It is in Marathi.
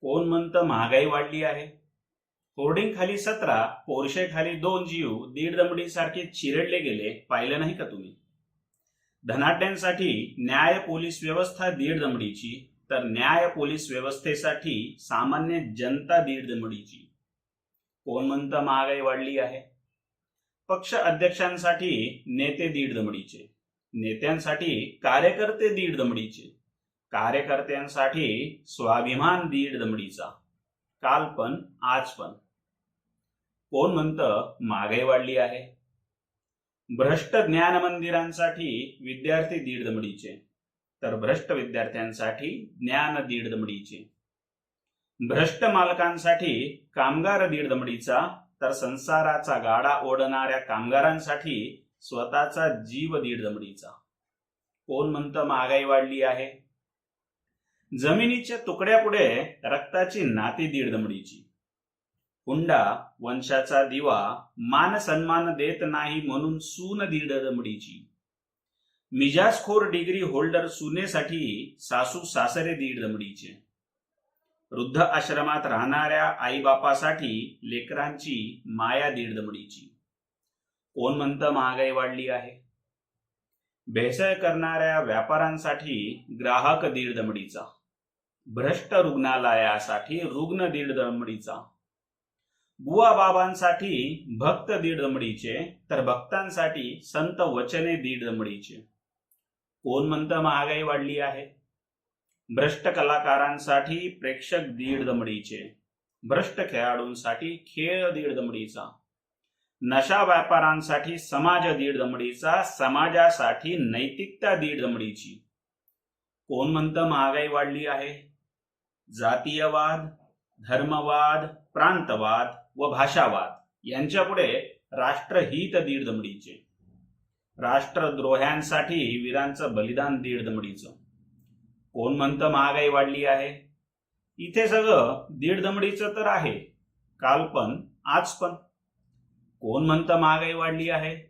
कोण म्हणतं महागाई वाढली आहे? होर्डिंग खाली सतरा पोरशे खाली दोन जीव दीड दमडीसारखे चिरडले गेले पाहिलं नाही का तुम्ही? धनाढ्यांसाठी न्याय पोलीस व्यवस्था दीड दमडीची तर न्याय पोलीस व्यवस्थेसाठी सामान्य जनता दीड दमडीची. कोण म्हणतं महागाई वाढली आहे? पक्ष अध्यक्षांसाठी नेते दीड दमडीचे नेत्यांसाठी कार्यकर्ते दीड दमडीचे कार्यकर्त्यांसाठी स्वाभिमान दीड दमडीचा. काल पण आज पण. कोण म्हणतं महागाई वाढली आहे? भ्रष्ट ज्ञान मंदिरांसाठी विद्यार्थी दीड दमडीचे. तर भ्रष्ट विद्यार्थ्यांसाठी ज्ञान दीड दमडीचे. भ्रष्ट मालकांसाठी कामगार दीड दमडीचा तर संसाराचा गाडा ओढणाऱ्या कामगारांसाठी स्वतःचा जीव दीड दमडीचा. कोण म्हणतं महागाई वाढली आहे? जमिनीच्या तुकड्यापुढे रक्ताची नाती दीड दमडीची. हुंडा वंशाचा दिवा मान सन्मान देत नाही म्हणून सून दीड दमडीची. मिजाजखोर डिग्री होल्डर सुनेसाठी सासू सासरे दीड दमडीचे. वृद्ध आश्रमात राहणाऱ्या आईबापासाठी लेकरांची माया दीड दमडीची. कोण म्हणतं महागाई वाढली आहे? भेसळ करणाऱ्या व्यापाऱ्यांसाठी ग्राहक दीड दमडीचा. भ्रष्ट रुग्णालयासाठी रुग्ण दीड दमडीचा. बुवा बाबांसाठी भक्त दीड दमडीचे तर भक्तांसाठी संत वचने दीड दमडीचे. कोण म्हणतं महागाई वाढली आहे? भ्रष्ट कलाकारांसाठी प्रेक्षक दीड दमडीचे. भ्रष्ट खेळाडूंसाठी खेळ दीड दमडीचा. नशा व्यापारांसाठी समाज दीड दमडीचा समाजासाठी नैतिकता दीड दमडीची. कोण म्हणतं महागाई वाढली आहे? जातीयवाद धर्मवाद प्रांतवाद व भाषावाद यांच्यापुढे राष्ट्रहित दीड दमडीचे राष्ट्रद्रोह्यांसाठी वीरांचं बलिदान दीड दमडीचं कोण म्हणतं महागाई वाढली आहे? इथे सगळं दीड दमडीचं तर आहे. काल पण आज पण. कोण म्हणतं महागाई वाढली आहे?